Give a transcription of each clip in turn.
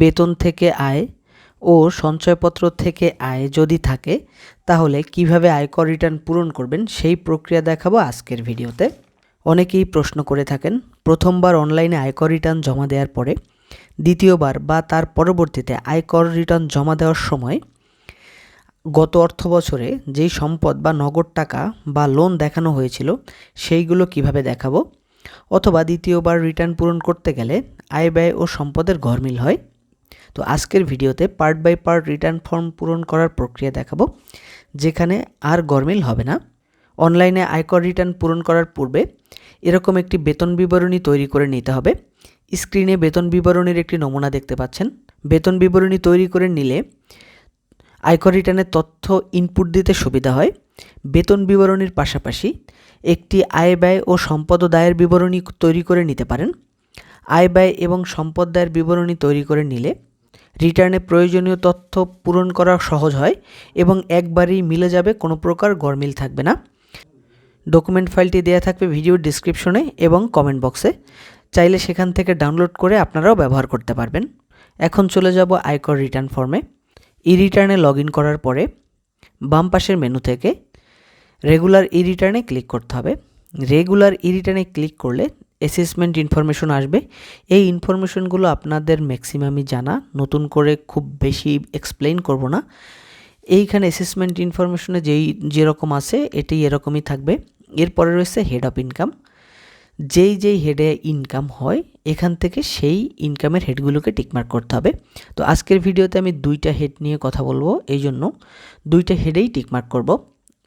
বেতন থেকে আয় ও সঞ্চয়পত্র থেকে আয় যদি থাকে, তাহলে কীভাবে আয়কর রিটার্ন পূরণ করবেন সেই প্রক্রিয়া দেখাবো আজকের ভিডিওতে। অনেকেই প্রশ্ন করে থাকেন, প্রথমবার অনলাইনে আয়কর রিটার্ন জমা দেওয়ার পরে, দ্বিতীয়বার বা তার পরবর্তীতে আয়কর রিটার্ন জমা দেওয়ার সময় গত অর্থ বছরে যেই সম্পদ বা নগদ টাকা বা লোন দেখানো হয়েছিল, সেইগুলো কীভাবে দেখাবো? অথবা দ্বিতীয়বার রিটার্ন পূরণ করতে গেলে আয় ব্যয় ও সম্পদের ঘরমিল হয়। তো আজকের ভিডিওতে part by part return form পূরণ করার প্রক্রিয়া দেখাবো, যেখানে আর গরমিল হবে না। অনলাইনে আয়কর রিটার্ন পূরণ করার পূর্বে এরকম একটি বেতন বিবরণী তৈরি করে নিতে হবে। স্ক্রিনে বেতন বিবরণীর একটি নমুনা দেখতে পাচ্ছেন। বেতন বিবরণী তৈরি করে নিলে আয়কর রিটার্নের তথ্য ইনপুট দিতে সুবিধা হয়। বেতন বিবরণীর পাশাপাশি একটি আয় ব্যয় ও সম্পদ দায়ের বিবরণী তৈরি করে নিতে পারেন। আয় ব্যয় এবং সম্পদ দায়ের বিবরণী তৈরি করে নিলে রিটার্নে প্রয়োজনীয় তথ্য পূরণ করা সহজ হয় এবং একবারেই মিলে যাবে, কোনো প্রকার গরমিল থাকবে না। ডকুমেন্ট ফাইলটি দেয়া থাকবে ভিডিওর ডিসক্রিপশনে এবং কমেন্ট বক্সে। চাইলে সেখান থেকে ডাউনলোড করে আপনারাও ব্যবহার করতে পারবেন। এখন চলে যাব আয়কর রিটার্ন ফর্মে। ই রিটার্নে লগ ইন করার পরে বাম পাশের মেনু থেকে রেগুলার ই রিটার্নে ক্লিক করতে হবে। রেগুলার ই রিটার্নে ক্লিক করলে অ্যাসেসমেন্ট ইনফরমেশন আসবে। এই ইনফরমেশনগুলো আপনাদের ম্যাক্সিমামই জানা। নতুন করে খুব বেশি এক্সপ্লেন করব না। এইখানে অ্যাসেসমেন্ট ইনফরমেশনে যেই, যেরকম আছে এটি এরকমই থাকবে। এরপরে রয়েছে হেড অফ ইনকাম যেই যেই হেডে ইনকাম হয়, এখান থেকে সেই ইনকামের হেডগুলোকে টিকমার্ক করতে হবে। তো আজকের ভিডিওতে আমি দুইটা হেড নিয়ে কথা বলব এই জন্য দুইটা হেডেই টিকমার্ক করব।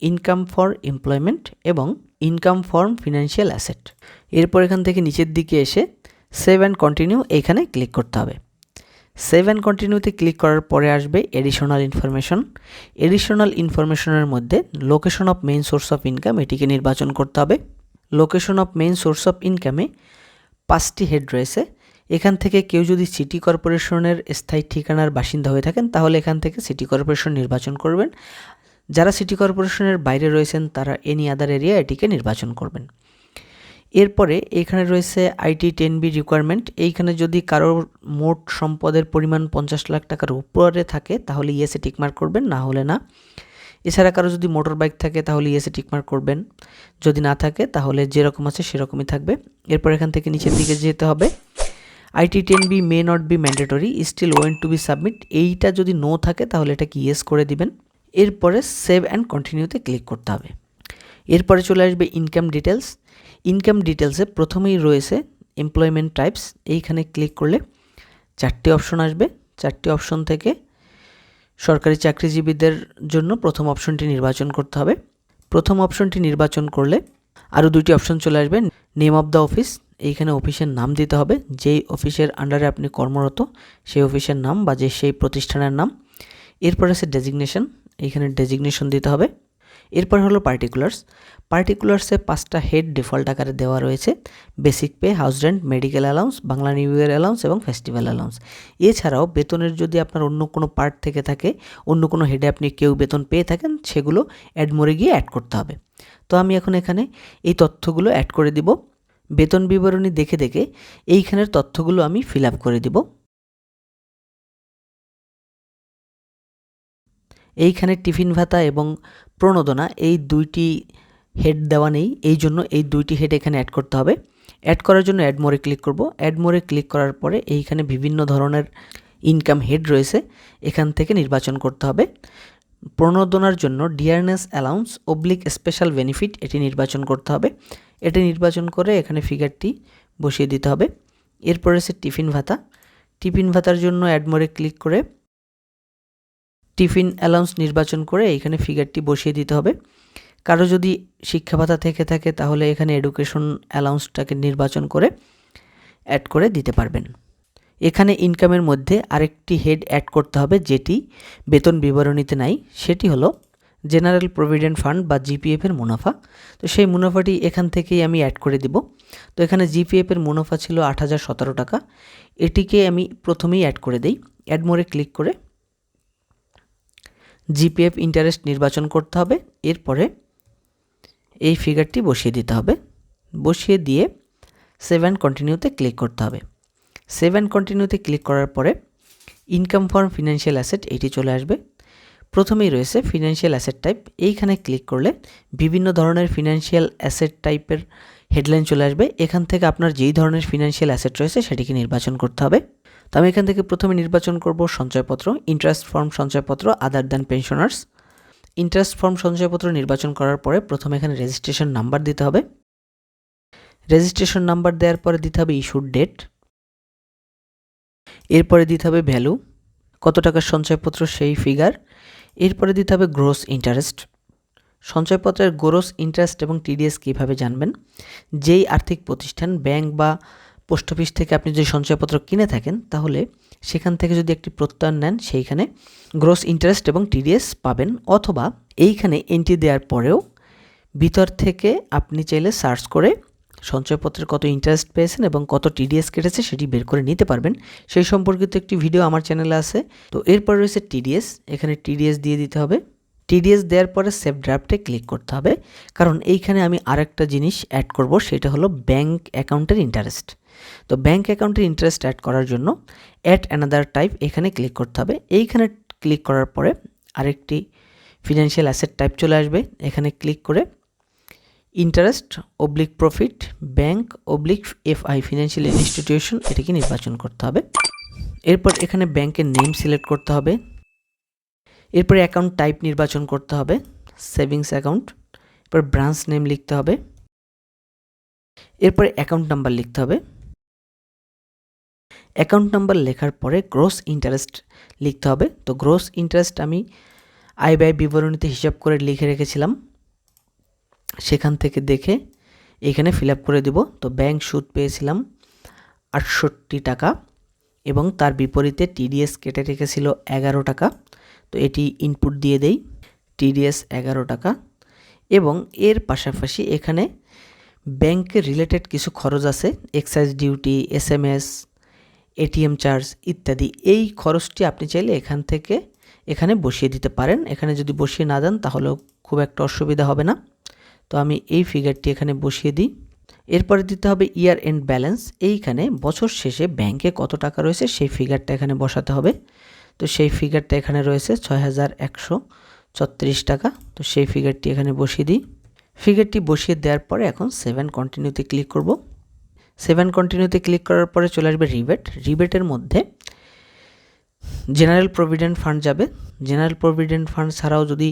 ইনকাম ফর এমপ্লয়মেন্ট এবং ইনকাম ফর্ম ফিনান্সিয়াল অ্যাসেট এরপর এখান থেকে নিচের দিকে এসে সেভ অ্যান্ড কন্টিনিউ এখানে ক্লিক করতে হবে। সেভ অ্যান্ড কন্টিনিউতে ক্লিক করার পরে আসবে এডিশনাল ইনফরমেশন এডিশনাল ইনফরমেশনের মধ্যে location of main source of income এটিকে নির্বাচন করতে হবে। Location of main source of ইনকামে পাঁচটি হেড রয়েছে। এখান থেকে কেউ যদি সিটি কর্পোরেশনের স্থায়ী ঠিকানার বাসিন্দা হয়ে থাকেন, তাহলে এখান থেকে সিটি কর্পোরেশন নির্বাচন করবেন। যারা সিটি কর্পোরেশনের বাইরে রয়েছেন, তারা এনি আদার এরিয়া এটিকে নির্বাচন করবেন। এরপরে এখানে রয়েছে আইটি টেন বি রিকোয়ারমেন্ট। এইখানে যদি কারোর মোট সম্পদের পরিমাণ পঞ্চাশ লাখ টাকার উপরে থাকে, তাহলে ইয়েসে টিকমার্ক করবেন, না হলে না। এছাড়া কারও যদি মোটর বাইক থাকে, তাহলে ইয়েসে টিকমার্ক করবেন। যদি না থাকে, তাহলে যেরকম আছে সেরকমই থাকবে। এরপর এখান থেকে নিচের দিকে যেতে হবে। IT ten B may not be mandatory, still want to be submit. এইটা যদি নো থাকে, তাহলে এটা এটাকে ইয়েস করে দিবেন। এরপরে সেভ অ্যান্ড কন্টিনিউতে ক্লিক করতে হবে। এরপরে চলে আসবে ইনকাম ডিটেলস ইনকাম ডিটেলসে প্রথমেই রয়েছে এমপ্লয়মেন্ট টাইপস এইখানে ক্লিক করলে চারটি অপশন আসবে। চারটি অপশন থেকে সরকারি চাকরিজীবীদের জন্য প্রথম অপশনটি নির্বাচন করতে হবে। প্রথম অপশনটি নির্বাচন করলে আরও দুটি অপশন চলে আসবে। নেম অফ দ্য অফিস এইখানে অফিসের নাম দিতে হবে। যেই অফিসের আন্ডারে আপনি কর্মরত, সেই অফিসের নাম বা যে সেই প্রতিষ্ঠানের নাম। এরপর আছে ডেজিগনেশন এইখানে ডেজিগনেশন দিতে হবে। এরপর হলো পার্টিকুলার্স পার্টিকুলার্সে পাঁচটা হেড ডিফল্ট আকারে দেওয়া রয়েছে। Basic pay house rent medical allowance Bangla new year allowance এবং ফেস্টিভ্যাল অ্যালাউন্স এছাড়াও বেতনের যদি আপনার অন্য কোনো পার্ট থেকে থাকে, অন্য কোনো হেডে আপনি কেউ বেতন পেয়ে থাকেন, সেগুলো অ্যাড মোড়ে গিয়ে অ্যাড করতে হবে। তো আমি এখন এখানে এই তথ্যগুলো অ্যাড করে দিব। বেতন বিবরণী দেখে দেখে এইখানের তথ্যগুলো আমি ফিল আপ করে দিব। এইখানে টিফিন ভাতা এবং প্রণোদনা এই দুইটি হেড দেওয়া নেই। এই জন্য এই দুইটি হেড এখানে অ্যাড করতে হবে। অ্যাড করার জন্য অ্যাড মোড়ে ক্লিক করব। অ্যাড মোড়ে ক্লিক করার পরে এইখানে বিভিন্ন ধরনের ইনকাম হেড রয়েছে। এখান থেকে নির্বাচন করতে হবে। প্রণোদনার জন্য dearness allowance oblique special benefit এটি নির্বাচন করতে হবে। এটি নির্বাচন করে এখানে ফিগারটি বসিয়ে দিতে হবে। এরপরে সে টিফিন ভাতা। টিফিন ভাতার জন্য অ্যাড মোড়ে ক্লিক করে টিফিন অ্যালাউন্স নির্বাচন করে এখানে ফিগারটি বসিয়ে দিতে হবে। কারও যদি শিক্ষা ভাতা থেকে থাকে, তাহলে এখানে এডুকেশন অ্যালাউন্সটাকে নির্বাচন করে অ্যাড করে দিতে পারবেন। এখানে ইনকামের মধ্যে আরেকটি হেড অ্যাড করতে হবে, যেটি বেতন বিবরণীতে নাই, সেটি হলো জেনারেল প্রভিডেন্ট ফান্ড বা জিপিএফের মুনাফা। তো সেই মুনাফাটি এখান থেকেই আমি অ্যাড করে দিব। তো এখানে জিপিএফের মুনাফা ছিল আট হাজার সতেরো টাকা। এটিকে আমি প্রথমেই অ্যাড করে দিই। অ্যাড মোড়ে ক্লিক করে জিপিএফ ইন্টারেস্ট নির্বাচন করতে হবে। এরপরে এই ফিগারটি বসিয়ে দিতে হবে। বসিয়ে দিয়ে সেভেন কন্টিনিউতে ক্লিক করতে হবে। সেভেন কন্টিনিউতে ক্লিক করার পরে ইনকাম ফর্ম ফিনান্সিয়াল অ্যাসেট এটি চলে আসবে। প্রথমেই রয়েছে ফিনান্সিয়াল অ্যাসেট টাইপ এইখানে ক্লিক করলে বিভিন্ন ধরনের ফিনান্সিয়াল অ্যাসেট টাইপের হেডলাইন চলে আসবে। এখান থেকে আপনার যেই ধরনের ফিনান্সিয়াল অ্যাসেট রয়েছে সেটিকে নির্বাচন করতে হবে। তো আমি এখান থেকে প্রথমে নির্বাচন করব সঞ্চয়পত্র ইন্টারেস্ট ফর্ম সঞ্চয়পত্র other than pensioners interest form সঞ্চয়পত্র নির্বাচন করার পরে প্রথমে এখানে রেজিস্ট্রেশন নাম্বার দিতে হবে। রেজিস্ট্রেশন নাম্বার দেওয়ার পরে দিতে হবে ইস্যুর ডেট এরপরে দিতে হবে ভ্যালু কত টাকার সঞ্চয়পত্র সেই ফিগার এরপরে দিতে হবে গ্রোস ইন্টারেস্ট সঞ্চয়পত্রের গ্রোস ইন্টারেস্ট এবং টিডিএস কীভাবে জানবেন? যেই আর্থিক প্রতিষ্ঠান ব্যাংক বা পোস্ট অফিস থেকে আপনি যদি সঞ্চয়পত্র কিনে থাকেন, তাহলে সেখান থেকে যদি একটি প্রত্যয়ন নেন, সেইখানে গ্রোস ইন্টারেস্ট এবং টিডিএস পাবেন অথবা এইখানে এন্ট্রি দেওয়ার পরেও ভিতর থেকে আপনি চাইলে সার্চ করে সঞ্চয়পত্রের কত ইন্টারেস্ট পেয়েছেন এবং কত টিডিএস কেটেছে সেটি বের করে নিতে পারবেন। সেই সম্পর্কিত একটি ভিডিও আমার চ্যানেলে আছে। তো এরপর রয়েছে টিডিএস এখানে টিডিএস দিয়ে দিতে হবে। টিডিএস দেওয়ার পরে সেভ ড্রাফটে ক্লিক করতে হবে। কারণ এইখানে আমি আরেকটা জিনিস অ্যাড করব, সেটা হলো ব্যাংক অ্যাকাউন্টের ইন্টারেস্ট তো ব্যাঙ্ক অ্যাকাউন্টের ইন্টারেস্ট অ্যাড করার জন্য অ্যাড অ্যানাদার টাইপ এখানে ক্লিক করতে হবে। এইখানে ক্লিক করার পরে আরেকটি ফিনান্সিয়াল অ্যাসেট টাইপ চলে আসবে। এখানে ক্লিক করে interest oblique profit bank oblique FI financial institution এটিকে নির্বাচন করতে হবে। এরপর এখানে ব্যাংকের নেম সিলেক্ট করতে হবে। এরপরে অ্যাকাউন্ট টাইপ নির্বাচন করতে হবে। সেভিংস অ্যাকাউন্ট এরপর ব্রাঞ্চ নেম লিখতে হবে। এরপরে অ্যাকাউন্ট নাম্বার লিখতে হবে। অ্যাকাউন্ট নাম্বার লেখার পরে গ্রোস ইন্টারেস্ট লিখতে হবে। তো গ্রোস ইন্টারেস্ট আমি আয় ব্যয় বিবরণীতে হিসাব করে লিখে রেখেছিলাম। সেখান থেকে দেখে এখানে ফিল আপ করে দেব। তো ব্যাংক সুদ পেয়েছিলাম আটষট্টি টাকা এবং তার বিপরীতে টিডিএস কেটে রেখেছিল এগারো টাকা। তো এটি ইনপুট দিয়ে দেই টিডিএস এগারো টাকা। এবং এর পাশাপাশি এখানে ব্যাংকের রিলেটেড কিছু খরচ আছে excise duty S M S ATM charge ইত্যাদি। এই খরচটি আপনি চাইলে এখান থেকে এখানে বসিয়ে দিতে পারেন। এখানে যদি বসিয়ে না দেন তাহলেও খুব একটা অসুবিধা হবে না। তো আমি এই ফিগারটি এখানে বসিয়ে দিই। এরপরে দিতে হবে ইয়ার এন্ড ব্যালেন্স এইখানে বছর শেষে ব্যাংকে কত টাকা রয়েছে সেই ফিগারটা এখানে বসাতে হবে। তো সেই ফিগারটা এখানে রয়েছে ছয় হাজার একশো ছত্রিশ টাকা। তো সেই ফিগারটি এখানে বসিয়ে দিই। ফিগারটি বসিয়ে দেওয়ার পরে এখন সেভেন কন্টিনিউতে ক্লিক করব। সেভেন কন্টিনিউতে ক্লিক করার পরে চলে আসবে রিবেট। রিবেটের মধ্যে জেনারেল প্রভিডেন্ট ফান্ড যাবে। জেনারেল প্রভিডেন্ট ফান্ড ছাড়াও যদি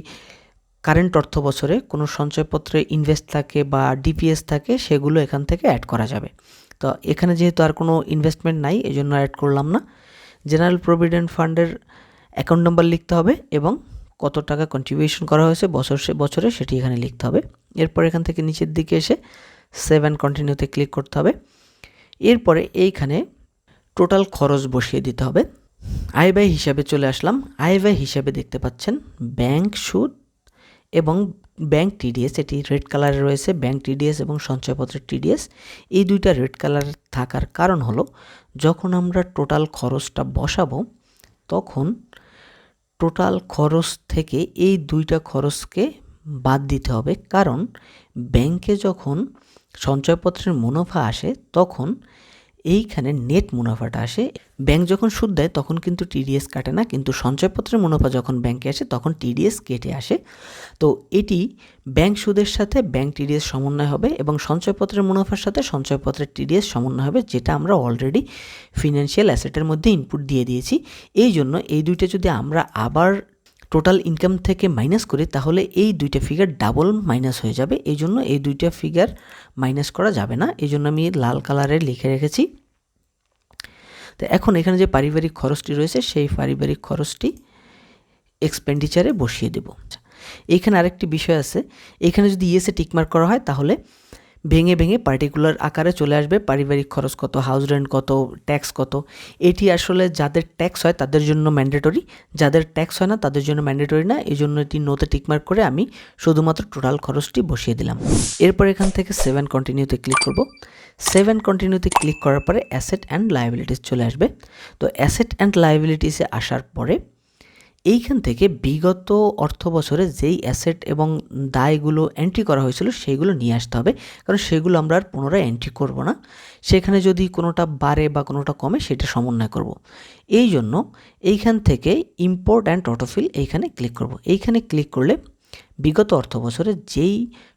কারেন্ট অর্থ বছরে কোনো সঞ্চয়পত্রে ইনভেস্ট থাকে বা ডিপিএস থাকে, সেগুলো এখান থেকে অ্যাড করা যাবে। তো এখানে যেহেতু আর কোনো ইনভেস্টমেন্ট নাই এই জন্য অ্যাড করলাম না। জেনারেল প্রভিডেন্ট ফান্ডের অ্যাকাউন্ট নাম্বার লিখতে হবে এবং কত টাকা কন্ট্রিবিউশন করা হয়েছে বছর সে বছরে সেটি এখানে লিখতে হবে। এরপর এখান থেকে নিচের দিকে এসে সেভেন কন্টিনিউতে ক্লিক করতে হবে। এরপরে এইখানে টোটাল খরচ বসিয়ে দিতে হবে। আয় ব্যয় হিসাবে চলে আসলাম। আয় ব্যয় হিসাবে দেখতে পাচ্ছেন ব্যাংক সুদ এবং ব্যাংক টিডিএস এটি রেড কালারে রয়েছে ব্যাংক টিডিএস এবং সঞ্চয়পত্রের টিডিএস এই দুইটা রেড কালার থাকার কারণ হলো, যখন আমরা টোটাল খরচটা বসাবো, তখন টোটাল খরচ থেকে এই দুইটা খরচকে বাদ দিতে হবে। কারণ ব্যাংকে যখন সঞ্চয়পত্রের মুনাফা আসে, তখন এইখানে নেট মুনাফাটা আসে। ব্যাংক যখন সুদ দেয়, তখন কিন্তু টিডিএস কাটে না, কিন্তু সঞ্চয়পত্রের মুনাফা যখন ব্যাংকে আসে, তখন টিডিএস কেটে আসে। তো এটি ব্যাংক সুদের সাথে ব্যাংক টিডিএস সমন্বয় হবে এবং সঞ্চয়পত্রের মুনাফার সাথে সঞ্চয়পত্রের টিডিএস সমন্বয় হবে, যেটা আমরা অলরেডি ফিনান্সিয়াল অ্যাসেটের মধ্যে ইনপুট দিয়ে দিয়েছি। এই জন্য এই দুইটা যদি আমরা আবার টোটাল ইনকাম থেকে মাইনাস করি, তাহলে এই দুইটা ফিগার ডাবল মাইনাস হয়ে যাবে। এই জন্য এই দুইটা ফিগার মাইনাস করা যাবে না। এই জন্য আমি লাল কালারে লিখে রেখেছি। তো এখন এখানে যে পারিবারিক খরচটি রয়েছে, সেই পারিবারিক খরচটি এক্সপেন্ডিচারে বসিয়ে দেব। এখানে আরেকটি বিষয় আছে। এখানে যদি ইএসএ টিকমার্ক করা হয়, তাহলে ভেঙে ভেঙে পার্টিকুলার আকারে চলে আসবে, পারিবারিক খরচ কত হাউস রেন্ট কত ট্যাক্স কত, এটি আসলে যাদের ট্যাক্স হয় তাদের জন্য ম্যান্ডেটরি যাদের ট্যাক্স হয় না তাদের জন্য ম্যান্ডেটরি না এই জন্য এটি নোতে টিকমার্ক করে আমি শুধুমাত্র টোটাল খরচটি বসিয়ে দিলাম। এরপর এখান থেকে সেভেন কন্টিনিউতে ক্লিক করব। সেভেন কন্টিনিউতে ক্লিক করার পরে অ্যাসেট অ্যান্ড লাইবিলিটিস চলে আসবে। তো অ্যাসেট অ্যান্ড লাইবিলিটিসে আসার পরে এইখান থেকে বিগত অর্থ বছরে যেই অ্যাসেট এবং দায়গুলো এন্ট্রি করা হয়েছিল, সেইগুলো নিয়ে আসতে হবে কারণ সেগুলো আমরা আর পুনরায় এন্ট্রি করব না সেখানে যদি কোনোটা বাড়ে বা কোনোটা কমে, সেটা সমন্বয় করব। এই জন্য এইখান থেকে ইম্পোর্ট অ্যান্ড অটোফিল এইখানে ক্লিক করব। এইখানে ক্লিক করলে বিগত অর্থ বছরে যেই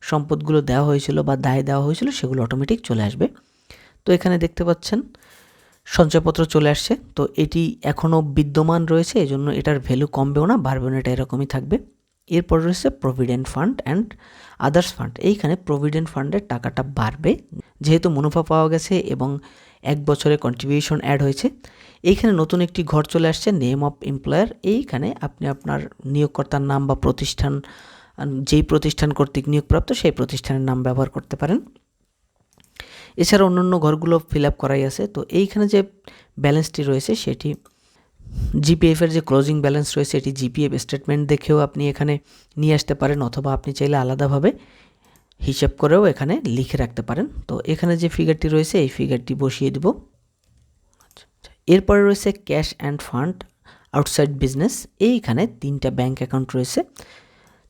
সম্পদগুলো দেওয়া হয়েছিল বা দায় দেওয়া হয়েছিল, সেগুলো অটোমেটিক চলে আসবে তো এখানে দেখতে পাচ্ছেন সঞ্চয়পত্র চলে আসছে, তো এটি এখনও বিদ্যমান রয়েছে এই জন্য এটার ভ্যালু কমবেও না, বাড়বেও না, এটা এরকমই থাকবে। এরপর রয়েছে provident fund and others fund এইখানে প্রভিডেন্ট ফান্ডের টাকাটা বাড়বে, যেহেতু মুনাফা পাওয়া গেছে এবং এক বছরে কন্ট্রিবিউশন অ্যাড হয়েছে। এইখানে নতুন একটি ঘর চলে আসছে নেম অফ এমপ্লয়ার এইখানে আপনি আপনার নিয়োগকর্তার নাম বা প্রতিষ্ঠান, যেই প্রতিষ্ঠান কর্তৃক নিয়োগপ্রাপ্ত, সেই প্রতিষ্ঠানের নাম ব্যবহার করতে পারেন। এছাড়া অন্যান্য ঘরগুলো ফিল আপ করাই আছে। তো এইখানে যে ব্যালেন্সটি রয়েছে সেটি জিপিএফের যে ক্লোজিং ব্যালেন্স রয়েছে এটি জিপিএফ স্টেটমেন্ট দেখেও আপনি এখানে নিয়ে আসতে পারেন অথবা আপনি চাইলে আলাদাভাবে হিসাব করেও এখানে লিখে রাখতে পারেন। তো এখানে যে ফিগারটি রয়েছে এই ফিগারটি বসিয়ে দিব। আচ্ছা, আচ্ছা। এরপরে রয়েছে cash and fund outside business এইখানে তিনটা ব্যাংক অ্যাকাউন্ট রয়েছে।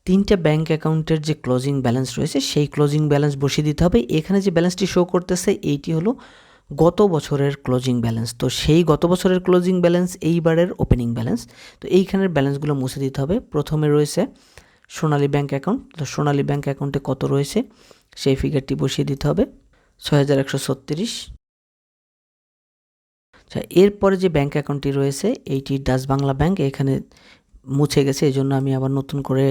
তিনটে ব্যাঙ্ক অ্যাকাউন্টের যে ক্লোজিং ব্যালেন্স রয়েছে, সেই ক্লোজিং ব্যালেন্স বসিয়ে দিতে হবে। এখানে যে ব্যালেন্সটি শো করতেছে, এইটি হলো গত বছরের ক্লোজিং ব্যালেন্স তো সেই গত বছরের ক্লোজিং ব্যালেন্স এইবারের ওপেনিং ব্যালেন্স তো এইখানের ব্যালেন্সগুলো মুছে দিতে হবে। প্রথমে রয়েছে সোনালী ব্যাঙ্ক অ্যাকাউন্ট তো সোনালী ব্যাঙ্ক অ্যাকাউন্টে কত রয়েছে, সেই ফিগারটি বসিয়ে দিতে হবে। ছয় হাজার একশো ছত্রিশ। আচ্ছা এরপরে যে ব্যাঙ্ক অ্যাকাউন্টটি রয়েছে, এইটি ডাচ বাংলা ব্যাঙ্ক এখানে মুছে গেছে এই জন্য আমি আবার নতুন করে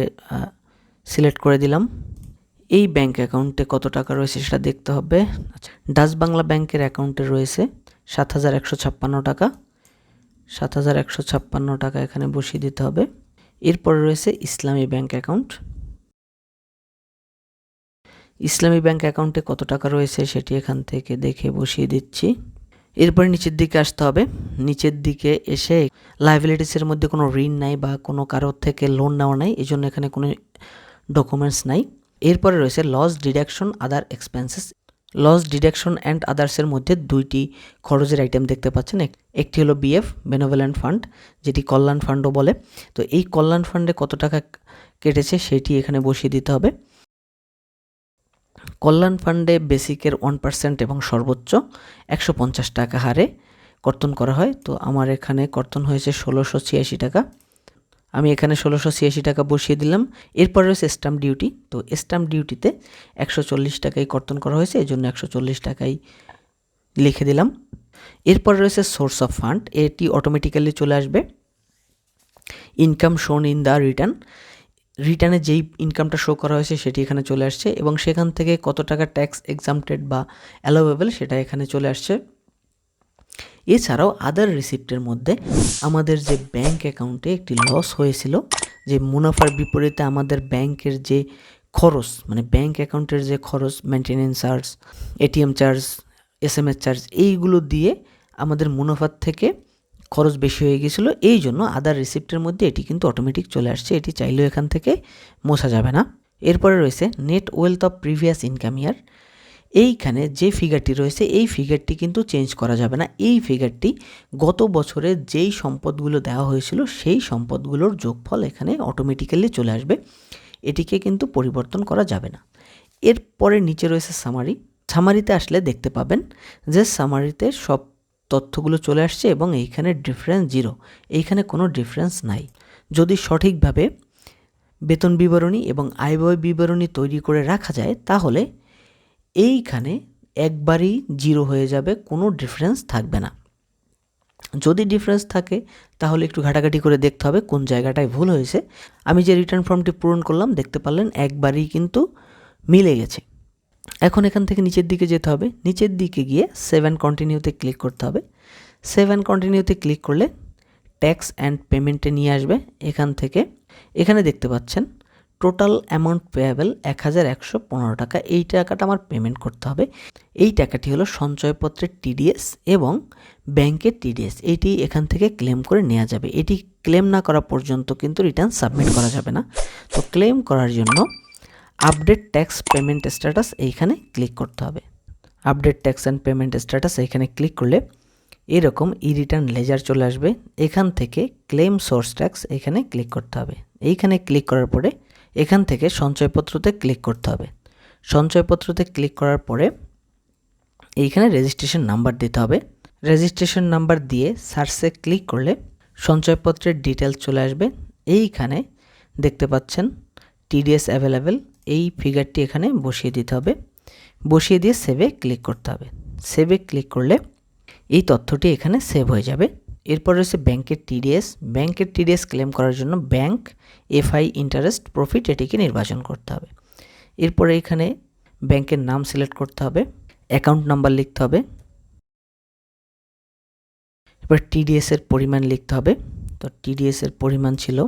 সিলেক্ট করে দিলাম। এই ব্যাংক অ্যাকাউন্টে কত টাকা রয়েছে সেটা দেখতে হবে। ডাচ বাংলা ব্যাংকের অ্যাকাউন্টে রয়েছে সাত হাজার একশো ছাপ্পান্ন টাকা। সাত হাজার একশো ছাপ্পান্ন টাকা এখানে বসিয়ে দিতে হবে। এরপরে রয়েছে ইসলামী ব্যাংক অ্যাকাউন্ট ইসলামী ব্যাংক অ্যাকাউন্টে কত টাকা রয়েছে সেটি এখান থেকে দেখে বসিয়ে দিচ্ছি। এরপরে নিচের দিকে আসতে হবে। নিচের দিকে এসে লাইবিলিটিসের মধ্যে কোনো ঋণ নাই বা কোনো কারোর থেকে লোন নেওয়া নাই এই জন্য এখানে কোনো ডকুমেন্টস নাই। এরপরে রয়েছে loss deduction other expenses loss deduction and আদার্সের মধ্যে দুইটি খরচের আইটেম দেখতে পাচ্ছেন। একটি হলো বিএফ বেনোভেলেন্ট ফান্ড যেটি কল্যাণ ফান্ডও বলে। তো এই কল্যাণ ফান্ডে কত টাকা কেটেছে সেটি এখানে বসিয়ে দিতে হবে। কল্যাণ ফান্ডে বেসিকের ওয়ান পার্সেন্ট এবং সর্বোচ্চ একশো পঞ্চাশ টাকা হারে কর্তন করা হয়। তো আমার এখানে কর্তন হয়েছে ষোলোশো ছিয়াশি টাকা। আমি এখানে ষোলোশো ছিয়াশি টাকা বসিয়ে দিলাম। এরপর রয়েছে স্টাম্প ডিউটি। তো স্টাম্প ডিউটিতে একশো চল্লিশ টাকাই কর্তন করা হয়েছে এই জন্য একশো চল্লিশ টাকাই লিখে দিলাম। এরপর রয়েছে সোর্স অফ ফান্ড। এটি অটোমেটিক্যালি চলে আসবে। ইনকাম শোন ইন দ্য রিটার্ন। রিটার্নে যেই ইনকামটা শো করা হয়েছে সেটি এখানে চলে আসছে এবং সেখান থেকে কত টাকা ট্যাক্স এক্সামটেড বা অ্যালোভেবল সেটা এখানে চলে আসছে। এছাড়াও আদার রিসিপ্টের মধ্যে আমাদের যে ব্যাংক অ্যাকাউন্টে একটি লস হয়েছিল, যে মুনাফার বিপরীতে আমাদের ব্যাংকের যে খরচ মানে ব্যাংক অ্যাকাউন্টের যে খরচ maintenance charge ATM charge S M S charge এইগুলো দিয়ে আমাদের মুনাফার থেকে খরচ বেশি হয়ে গেছিল, এই জন্য আদার রিসিপ্টের মধ্যে এটি কিন্তু অটোমেটিক চলে আসছে, এটি চাইলেও এখান থেকে মোছা যাবে না। এরপরে রয়েছে net wealth of previous income year এইখানে যে ফিগারটি রয়েছে, এই ফিগারটি কিন্তু চেঞ্জ করা যাবে না। এই ফিগারটি গত বছরে যেই সম্পদগুলো দেওয়া হয়েছিল, সেই সম্পদগুলোর যোগফল এখানে অটোমেটিক্যালি চলে আসবে। এটিকে কিন্তু পরিবর্তন করা যাবে না। এরপরে নিচে রয়েছে সামারি সামারিতে আসলে দেখতে পাবেন যে সামারিতে সব তথ্যগুলো চলে আসছে এবং এইখানে ডিফারেন্স জিরো এইখানে কোনো ডিফারেন্স নাই। যদি সঠিকভাবে বেতন বিবরণী এবং আয়ব্যয় বিবরণী তৈরি করে রাখা যায়, তাহলে এইখানে একবারই জিরো হয়ে যাবে, কোনো ডিফারেন্স থাকবে না। যদি ডিফারেন্স থাকে, তাহলে একটু ঘাটাঘাটি করে দেখতে হবে কোন জায়গাটায় ভুল হয়েছে। আমি যে রিটার্ন ফর্মটি পূরণ করলাম, দেখতে পারলেন একবারই কিন্তু মিলে গেছে। এখন এখান থেকে নিচের দিকে যেতে হবে। নিচের দিকে গিয়ে সেভেন কন্টিনিউতে ক্লিক করতে হবে। সেভেন কন্টিনিউতে ক্লিক করলে ট্যাক্স অ্যান্ড পেমেন্টে নিয়ে আসবে এখান থেকে। এখানে দেখতে পাচ্ছেন টোটাল অ্যামাউন্ট পেয়াবেল এক হাজার একশো পনেরো টাকা। এই টাকাটা আমার পেমেন্ট করতে হবে। এই টাকাটি হলো সঞ্চয়পত্রের টিডিএস এবং ব্যাংকের টিডিএস এইটি এখান থেকে ক্লেম করে নেওয়া যাবে। এটি ক্লেম না করা পর্যন্ত কিন্তু রিটার্ন সাবমিট করা যাবে না। তো ক্লেম করার জন্য আপডেট ট্যাক্স পেমেন্ট স্ট্যাটাস এইখানে ক্লিক করতে হবে। Update tax and payment status এইখানে ক্লিক করলে এরকম ই রিটার্ন লেজার চলে আসবে। এখান থেকে ক্লেম সোর্স ট্যাক্স এখানে ক্লিক করতে হবে। এইখানে ক্লিক করার পরে এখান থেকে সঞ্চয়পত্রতে ক্লিক করতে হবে। সঞ্চয়পত্রতে ক্লিক করার পরে এইখানে রেজিস্ট্রেশন নাম্বার দিতে হবে। রেজিস্ট্রেশন নাম্বার দিয়ে সার্চে ক্লিক করলে সঞ্চয়পত্রের ডিটেলস চলে আসবে। এইখানে দেখতে পাচ্ছেন টিডিএস অ্যাভেলেবেল এই ফিগারটি এখানে বসিয়ে দিতে হবে। বসিয়ে দিয়ে সেভে ক্লিক করতে হবে। সেভে ক্লিক করলে এই তথ্যটি এখানে সেভ হয়ে যাবে। এরপর রয়েছে ব্যাংকের টিডিএস ব্যাংকের টিডিএস ক্লেম করার জন্য ব্যাংক এফআই ইন্টারেস্ট প্রফিট এটিকে নির্বাচন করতে হবে। এরপরে এখানে ব্যাংকের নাম সিলেক্ট করতে হবে। অ্যাকাউন্ট নাম্বার লিখতে হবে। এবার টিডিএস এর পরিমাণ লিখতে হবে। তো টিডিএস এর পরিমাণ ছিল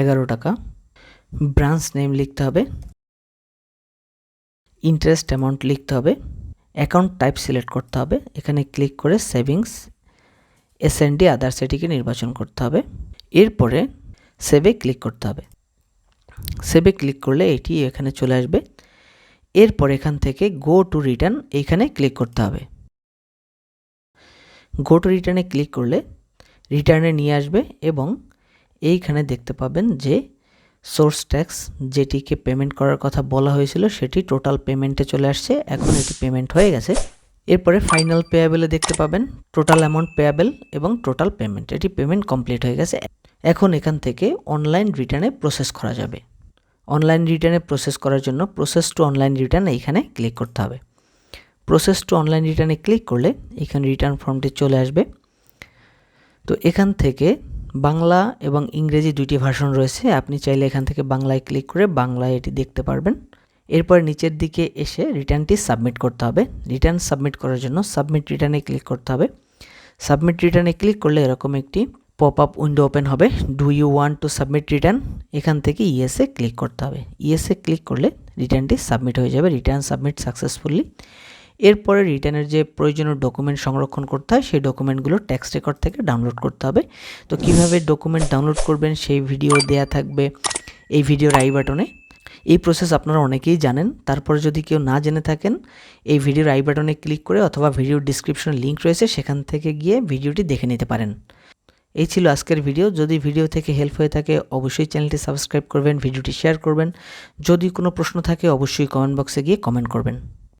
এগারো টাকা। ব্রাঞ্চ নেম লিখতে হবে ইন্টারেস্ট অ্যামাউন্ট লিখতে হবে অ্যাকাউন্ট টাইপ সিলেক্ট করতে হবে, এখানে ক্লিক করে savings S N D others এটিকে নির্বাচন করতে হবে, এরপরে সেভে ক্লিক করতে হবে সেভে ক্লিক করলে এটি এখানে চলে আসবে, এরপর এখান থেকে গো টু রিটার্ন এইখানে ক্লিক করতে হবে গো টু রিটার্নে ক্লিক করলে রিটার্নে নিয়ে আসবে এবং এইখানে দেখতে পাবেন যে সোর্স ট্যাক্স যেটিকে পেমেন্ট করার কথা বলা হয়েছিল, সেটি টোটাল পেমেন্টে চলে আসছে। এখন এটি পেমেন্ট হয়ে গেছে। এরপরে ফাইনাল পেয়াবেলে দেখতে পাবেন টোটাল অ্যামাউন্ট পেয়াবেল এবং টোটাল পেমেন্ট এটি পেমেন্ট কমপ্লিট হয়ে গেছে। এখন এখান থেকে অনলাইন রিটার্নে প্রসেস করা যাবে। অনলাইন রিটার্নে প্রসেস করার জন্য প্রসেস টু অনলাইন রিটার্ন এইখানে ক্লিক করতে হবে। প্রসেস টু অনলাইন রিটার্নে ক্লিক করলে এখানে রিটার্ন ফর্মটি চলে আসবে। তো এখান থেকে বাংলা এবং ইংরেজি দুইটি ভার্সন রয়েছে। আপনি চাইলে এখান থেকে বাংলায় ক্লিক করে বাংলায় এটি দেখতে পারবেন। এরপর নিচের দিকে এসে রিটার্নটি সাবমিট করতে হবে। রিটার্ন সাবমিট করার জন্য সাবমিট রিটার্নে ক্লিক করতে হবে। সাবমিট রিটার্নে ক্লিক করলে এরকম একটি পপ আপ উইন্ডো ওপেন হবে। Do you want to submit return এখান থেকে ইএসএ ক্লিক করতে হবে। ইএসএ ক্লিক করলে রিটার্নটি সাবমিট হয়ে যাবে। রিটার্ন সাবমিট সাকসেসফুলি এরপরে রিটার্নের যে প্রয়োজনীয় ডকুমেন্ট সংরক্ষণ করতে হয়, সেই ডকুমেন্টগুলো ট্যাক্স রেকর্ড থেকে ডাউনলোড করতে হবে। তো কীভাবে ডকুমেন্ট ডাউনলোড করবেন, সেই ভিডিও দেয়া থাকবে এই ভিডিওর আই বাটনে এই প্রসেস আপনারা অনেকেই জানেন। তারপর যদি কেউ না জেনে থাকেন, এই ভিডিওর আই বাটনে ক্লিক করে অথবা ভিডিওর ডিসক্রিপশনে লিঙ্ক রয়েছে, সেখান থেকে গিয়ে ভিডিওটি দেখে নিতে পারেন। এই ছিল আজকের ভিডিও যদি ভিডিও থেকে হেল্প হয়ে থাকে, অবশ্যই চ্যানেলটি সাবস্ক্রাইব করবেন ভিডিওটি শেয়ার করবেন। যদি কোনো প্রশ্ন থাকে, অবশ্যই কমেন্ট বক্সে গিয়ে কমেন্ট করবেন।